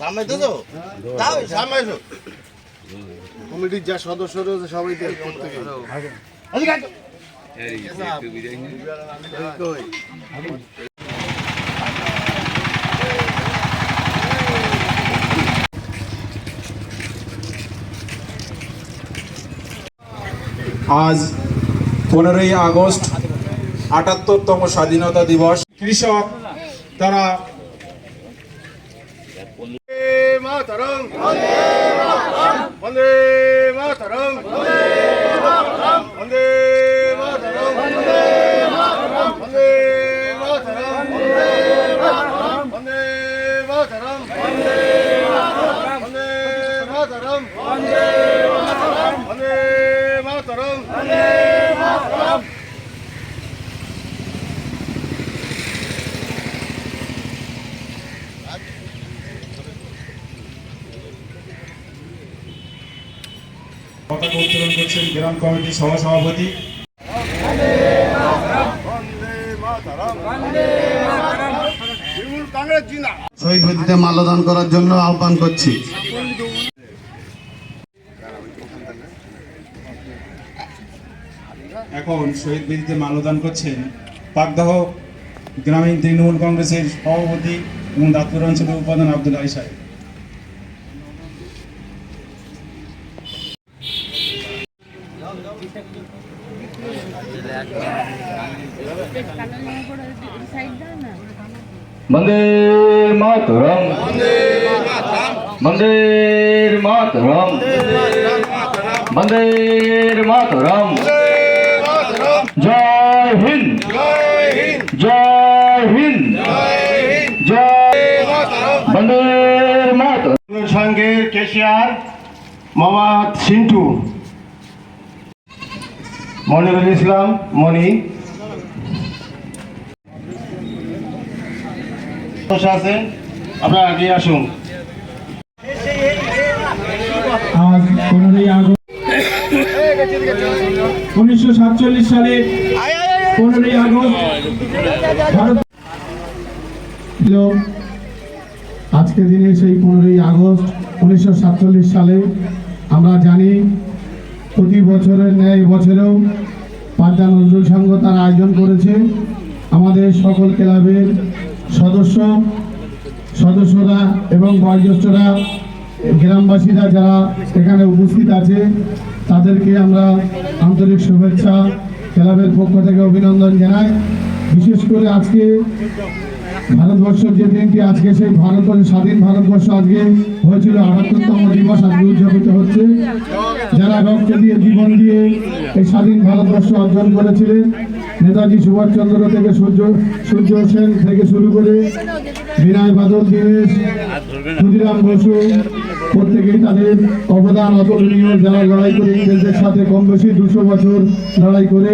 সামনে তো তো তাও সামনে কমিটির যা সদস্য রয়েছে সবাই আজ পনেরোই আগস্ট আটাত্তরতম স্বাধীনতা দিবস। কৃষক তারা মাতরম বন্দে মাতরম বন্দে মাতরম বন্দে মাতরম বন্দে মাতরম বন্দে মাতরম বন্দে মাতরম বন্দে মাতরম পতাকা উত্তোলন করছেন গ্রাম কমিটির সহসভাপতি। শহীদ বেদিতে মাল্যদান করার জন্য আহ্বান করছি। এখন শহীদ বেদিতে মাল্যদান করছেন পাকদাহ গ্রামীণ তৃণমূল কংগ্রেসের সভাপতি এবং দাঁতপুর অঞ্চলের উপাদান আব্দুল আই সাহেব। বন্দে মাতরম। বন্দে মাতরম। বন্দে মাতরম। জয় হিন্দ। জয় হিন্দ। জয় বন্দে মাতরম। সংঘের কেশিয়ার মোহাম্মদ সিন্টু মনিরুল ইসলাম মনি পনেরোই আগস্ট উনিশশো সাতচল্লিশ সালে পনেরোই আগস্ট আজকের দিনে সেই পনেরোই আগস্ট উনিশশো সাতচল্লিশ সালে আমরা জানি প্রতি বছরের ন্যায় বছরেও পাঁচটা নজরুল সংঘ তার আয়োজন করেছে। আমাদের সকল ক্লাবের সদস্য, সদস্যরা এবং বয়োজ্যেষ্ঠরা, গ্রামবাসীরা যারা এখানে উপস্থিত আছে, তাদেরকে আমরা আন্তরিক শুভেচ্ছা, ক্লাবের পক্ষ থেকে অভিনন্দন জানাই। বিশেষ করে আজকে ভারতবর্ষ যে দিনটি, আজকে সেই ভারতবর্ষ স্বাধীন ভারতবর্ষ আজকে হয়েছিল আটাত্তরতম দিবস আজকে উদযাপিত হচ্ছে। যারা রক্ত দিয়ে জীবন দিয়ে এই স্বাধীন ভারতবর্ষ অর্জন করেছিলেন নেতাজি সুভাষচন্দ্র থেকে সূর্য সূর্য সেন থেকে শুরু করে বিনয় বাদল দীনেশ ক্ষুদিরাম বসু প্রত্যেকেই তাদের অবদান অতুলনীয়। যারা লড়াই করে ইংরেজদের সাথে কম বেশি দুশো বছর লড়াই করে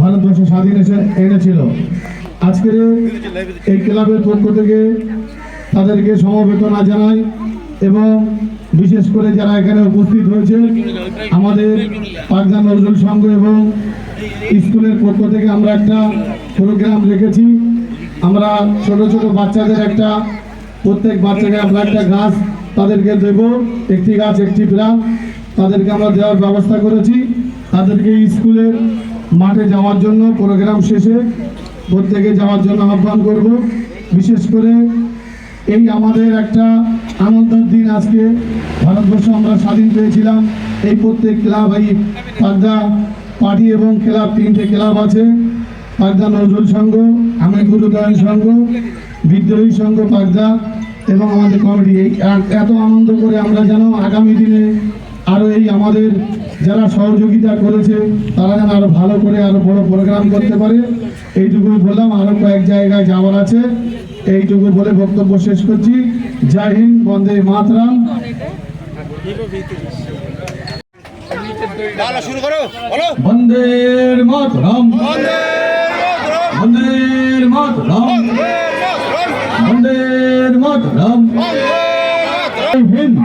ভারতবর্ষ স্বাধীন এসে এনেছিল। আজকের এই ক্লাবের পক্ষ থেকে তাদেরকে সমবেদনা জানাই। এবং বিশেষ করে যারা এখানে উপস্থিত হয়েছে আমাদের পাকদান নজরুল সংঘ এবং স্কুলের পক্ষ থেকে আমরা একটা প্রোগ্রাম রেখেছি। আমরা ছোট ছোট বাচ্চাদের একটা, প্রত্যেক বাচ্চাকে আমরা একটা গাছ তাদেরকে দেব, একটি গাছ, একটি প্রাণ তাদেরকে আমরা দেওয়ার ব্যবস্থা করেছি। তাদেরকে স্কুলের মাঠে যাওয়ার জন্য প্রোগ্রাম শেষে প্রত্যেকে যাওয়ার জন্য আহ্বান করব। বিশেষ করে এই আমাদের একটা আনন্দের দিন আজকে। ভারতবর্ষ আমরা স্বাধীন পেয়েছিলাম। এই প্রত্যেক ক্লাব, এই পাগদা পার্টি এবং ক্লাব তিনটে ক্লাব আছে। পাগদা নজরুল সংঘ, আমের উদয়ন সংঘ, বিদ্রোহী সংঘ পাগদা এবং আমাদের কমিটি। এই এত আনন্দ করে আমরা যেন আগামী দিনে আরও এই আমাদের যারা সহযোগিতা করেছে, তারা যেন আরও ভালো করে আরও বড় প্রোগ্রাম করতে পারে। এইটুকুই বললাম। আরও কয়েক জায়গায় যাওয়ার আছে। এইটুকু বলে বক্তব্য শেষ করছি। জয় হিন্দ বন্দে মাতরাম। শুরু করো বলো। বন্দে মাতরম। বন্দে মাতরম। বন্দে মাতরম। জয় হিন্দ।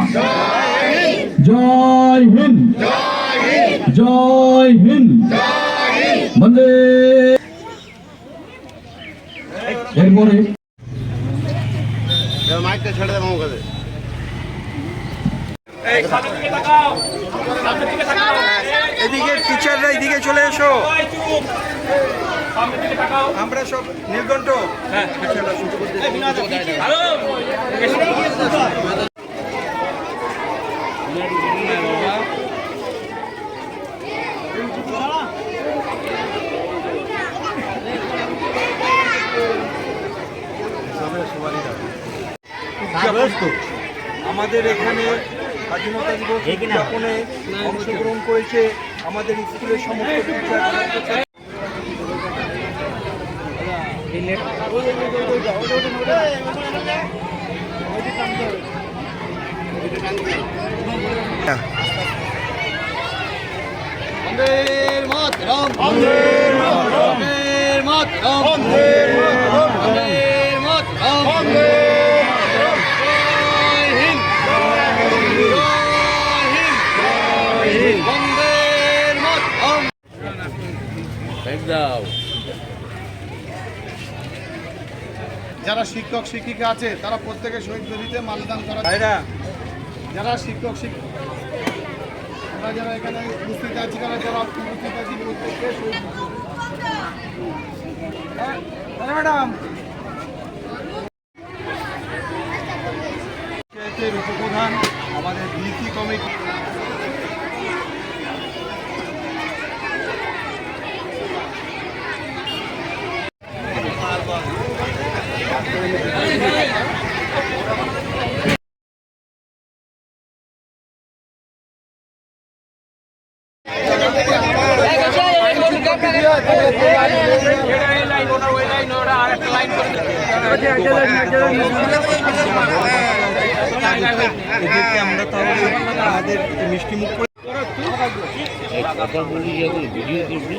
জয় হিন্দ। জয় হিন্দ। বন্দে। এরপরে মাইকটা ছেড়ে দেবো আমার কাছে। এদিকে টিচাররা এদিকে চলে এসো। আমরা সব নির্ঘণ্ট আমাদের এখানে স্বাধীনতা দিবস উদযাপনে অংশগ্রহণ করেছে আমাদের স্কুলের সমস্ত টিচার যারা শিক্ষক শিক্ষিকা আছে তারা প্রত্যেকে শহীদ নদীতে মালদান করা যারা শিক্ষক শিক্ষক যারা এখানে উপস্থিত আছি তারা যারা উপস্থিত আছি প্রত্যেককে শহীদ ম্যাডাম। উপপ্রধান আমাদের বিসি কমিটি। এদেরকে আমরা তাহলে আমাদের মিষ্টি মুখ করে কথা বলি ভিডিও করবি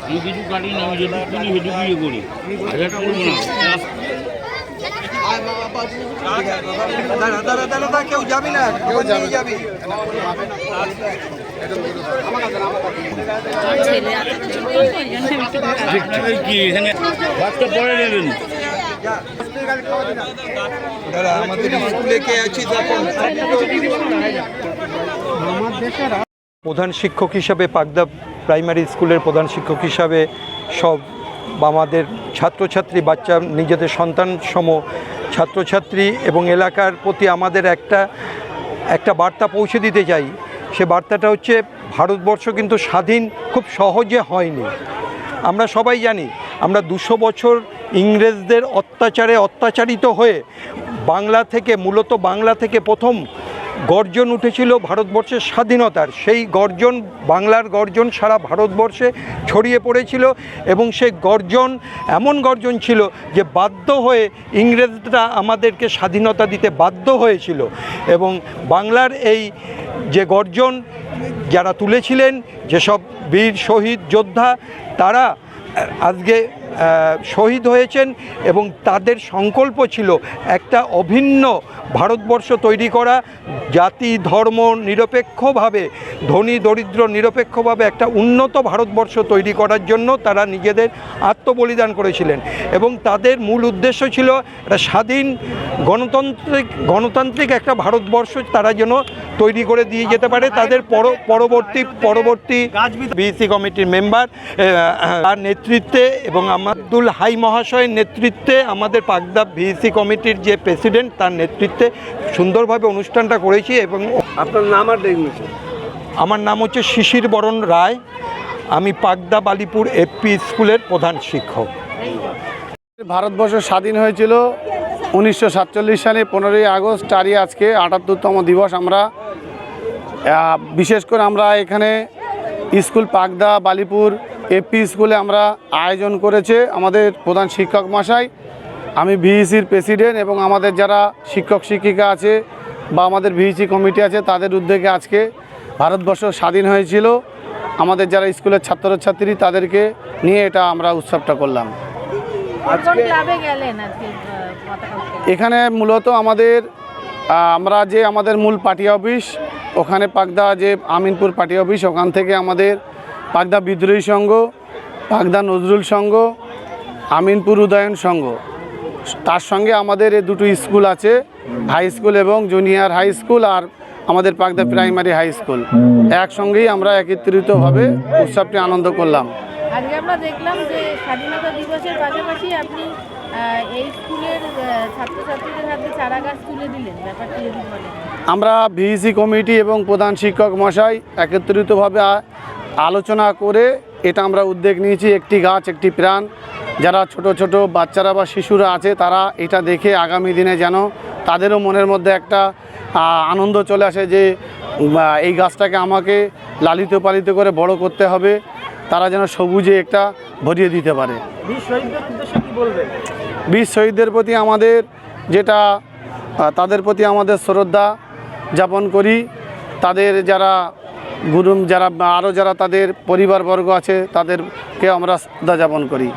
তুই কিছু কাটি না আমি যেটুকু করি সেটুকুই করি হাজার করব না দাঁড়া দাঁড়া দাঁড়া দাঁড়া কেউ যাবি না কেউ যাবি যাবি কি এখানে ভাতটা পরে নেবেন। প্রধান শিক্ষক হিসাবে পাকদা প্রাইমারি স্কুলের প্রধান শিক্ষক হিসাবে সব আমাদের ছাত্রছাত্রী, বাচ্চা, নিজেদের সন্তান সম ছাত্রছাত্রী এবং এলাকার প্রতি আমাদের একটা একটা বার্তা পৌঁছে দিতে চাই। সে বার্তাটা হচ্ছে, ভারতবর্ষ কিন্তু স্বাধীন খুব সহজে হয়নি। আমরা সবাই জানি, আমরা দুশো বছর ইংরেজদের অত্যাচারে অত্যাচারিত হয়ে বাংলা থেকে, মূলত বাংলা থেকে প্রথম গর্জন উঠেছিল ভারতবর্ষের স্বাধীনতার। সেই গর্জন, বাংলার গর্জন সারা ভারতবর্ষে ছড়িয়ে পড়েছিল এবং সেই গর্জন এমন গর্জন ছিল যে বাধ্য হয়ে ইংরেজরা আমাদেরকে স্বাধীনতা দিতে বাধ্য হয়েছিল এবং বাংলার এই যে গর্জন যারা তুলেছিলেন, যেসব বীর, শহীদ, যোদ্ধা, তারা আজকে শহীদ হয়েছেন এবং তাদের সংকল্প ছিল একটা অভিন্ন ভারতবর্ষ তৈরি করা জাতি ধর্ম নিরপেক্ষভাবে ধনী দরিদ্র নিরপেক্ষভাবে একটা উন্নত ভারতবর্ষ তৈরি করার জন্য তারা নিজেদের আত্মবলিদান করেছিলেন। এবং তাদের মূল উদ্দেশ্য ছিল একটা স্বাধীন গণতান্ত্রিক গণতান্ত্রিক একটা ভারতবর্ষ তারা যেন তৈরি করে দিয়ে যেতে পারে। তাদের পর- পরবর্তী পরবর্তী বিসি কমিটির মেম্বার তার নেতৃত্বে এবং আমাদুল হাই মহাশয়ের নেতৃত্বে আমাদের পাকদা ভিসি কমিটির যে প্রেসিডেন্ট তার নেতৃত্বে সুন্দরভাবে অনুষ্ঠানটা করেছি এবং আপনার নাম আর আমার নাম হচ্ছে শিশির বরণ রায়। আমি পাকদা বালিপুর এপি স্কুলের প্রধান শিক্ষক। ভারতবর্ষ স্বাধীন হয়েছিল উনিশশো সাতচল্লিশ সালে পনেরোই আগস্ট তারই আজকে আটাত্তরতম দিবস। আমরা বিশেষ করে আমরা এখানে স্কুল পাকদা বালিপুর এপি স্কুলে আমরা আয়োজন করেছে আমাদের প্রধান শিক্ষক মশাই আমি ভিইসির প্রেসিডেন্ট এবং আমাদের যারা শিক্ষক শিক্ষিকা আছে বা আমাদের ভিইসি কমিটি আছে তাদের উদ্যোগে আজকে ভারতবর্ষ স্বাধীন হয়েছিল আমাদের যারা স্কুলের ছাত্রছাত্রী তাদেরকে নিয়ে এটা আমরা উৎসবটা করলাম? এখানে মূলত আমাদের আমরা যে আমাদের মূল পার্টি অফিস ওখানে পাকদা যে আমিনপুর পার্টি অফিস ওখান থেকে আমাদের পাকদা বিদ্রোহী সংঘ পাকদা নজরুল সংঘ আমিনপুর উদয়ন সংঘ। তার সঙ্গে আমাদের এ দুটো স্কুল আছে হাই স্কুল এবং জুনিয়র হাই স্কুল আর আমাদের পাকদা প্রাইমারি হাই স্কুল একসঙ্গেই আমরা একত্রিতভাবে উৎসবটি আনন্দ করলাম। আজকে আমরা দেখলাম যে স্বাধীনতা দিবসের পাশাপাশি আপনি এই স্কুলের ছাত্রছাত্রীদের হাতে চারা গাছ তুলে দিলেন। ব্যাপারটি যদি বলেন। আমরা ভিইসি কমিটি এবং প্রধান শিক্ষক মশাই একত্রিতভাবে আলোচনা করে এটা আমরা উদ্যোগ নিয়েছি একটি গাছ একটি প্রাণ। যারা ছোট ছোট বাচ্চারা বা শিশুরা আছে তারা এটা দেখে আগামী দিনে যেন তাদেরও মনের মধ্যে একটা আনন্দ চলে আসে যে এই গাছটাকে আমাকে লালিত পালিত করে বড় করতে হবে। তারা যেন সবুজে একটা ভরিয়ে দিতে পারে। বীর শহীদদের প্রতি আমাদের যেটা তাদের প্রতি আমাদের শ্রদ্ধা যাপন করি। তাদের যারা গুরু যারা আরও যারা তাদের পরিবারবর্গ আছে তাদেরকে আমরা শ্রদ্ধা যাপন করি।